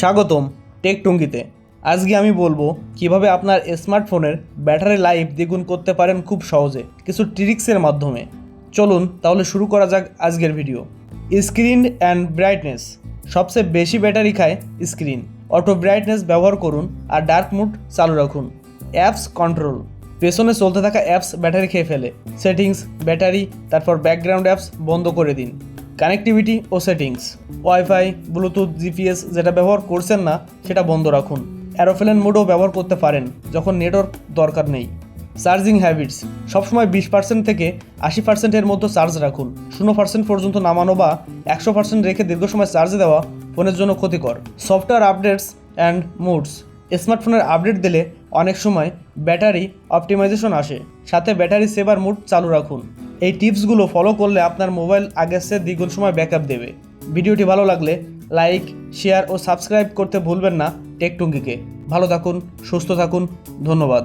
স্বাগতম টেক টুঙ্গিতে। আজকে আমি বলব কীভাবে আপনার স্মার্টফোনের ব্যাটারি লাইফ দ্বিগুণ করতে পারেন খুব সহজে কিছু ট্রিক্সের মাধ্যমে। চলুন তাহলে শুরু করা যাক আজকের ভিডিও। Screen and brightness. সবচেয়ে বেশি ব্যাটারি খায় স্ক্রিন। অটো ব্রাইটনেস ব্যবহার করুন আর ডার্ক মুড চালু রাখুন। Apps control. পেছনে চলতে থাকা অ্যাপস ব্যাটারি খেয়ে ফেলে। সেটিংস, ব্যাটারি, তারপর ব্যাকগ্রাউন্ড অ্যাপস বন্ধ করে দিন। কানেক্টিভিটি ও সেটিংস। ওয়াইফাই, ব্লুটুথ, জিপিএস যেটা ব্যবহার করছেন না, সেটা বন্ধ রাখুন। অ্যারোপ্লেন মোডও ব্যবহার করতে পারেন, যখন নেটওয়ার্ক দরকার নেই। চার্জিং হ্যাবিটস, সবসময় বিশ পার্সেন্ট থেকে আশি পার্সেন্টের মধ্যে চার্জ রাখুন। শূন্য পার্সেন্ট পর্যন্ত নামানো বা একশো পার্সেন্ট রেখে দীর্ঘ সময় চার্জ দেওয়া ফোনের জন্য ক্ষতিকর। সফটওয়্যার আপডেটস অ্যান্ড মুডস, স্মার্টফোনের আপডেট দিলে অনেক সময় ব্যাটারি অপটিমাইজেশন আসে। সাথে ব্যাটারি সেভার মুড চালু রাখুন। এই টিপসগুলো ফলো করলে আপনার মোবাইল আগের সে দ্বিগুণ সময় ব্যাকআপ দেবে। ভিডিওটি ভালো লাগলে লাইক শেয়ার ও সাবস্ক্রাইব করতে ভুলবেন না টেকটুঙ্গিকে। ভালো থাকুন, সুস্থ থাকুন, ধন্যবাদ।